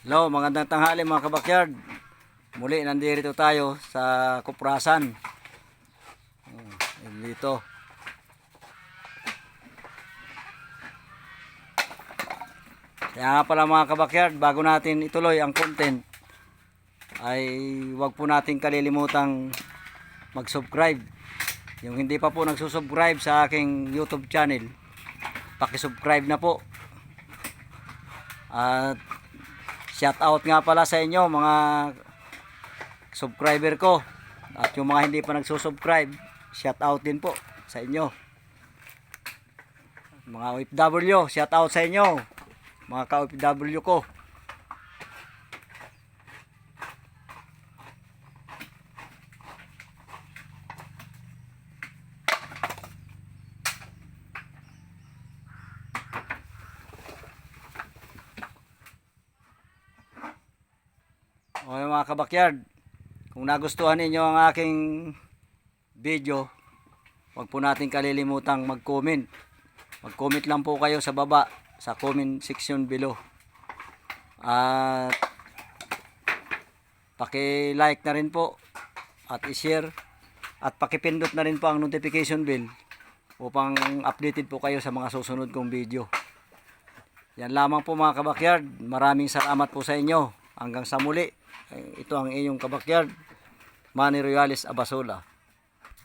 Hello, magandang tanghali mga kabakyard. Muli, nandito tayo sa Kuprasan. Oh, dito. Kaya nga pala mga kabakyard, bago natin ituloy ang content, ay wag po natin kalilimutang mag-subscribe. Yung hindi pa po nagsusubscribe sa aking YouTube channel, paki-subscribe na po. At shout out nga pala sa inyo mga subscriber ko. At yung mga hindi pa nagsusubscribe, shout out din po sa inyo. Mga OFW, shout out sa inyo. Mga ka-OFW ko. Okay mga kabakyard, kung nagustuhan ninyo ang aking video, huwag po natin kalilimutang mag-comment. Mag-comment lang po kayo sa baba, sa comment section below. At paki-like na rin po at i-share at pakipindot na rin po ang notification bell upang updated po kayo sa mga susunod kong video. Yan lamang po mga kabakyard. Maraming salamat po sa inyo. Hanggang sa muli. Ito ang inyong kabakyard. Manny Royales Abasola.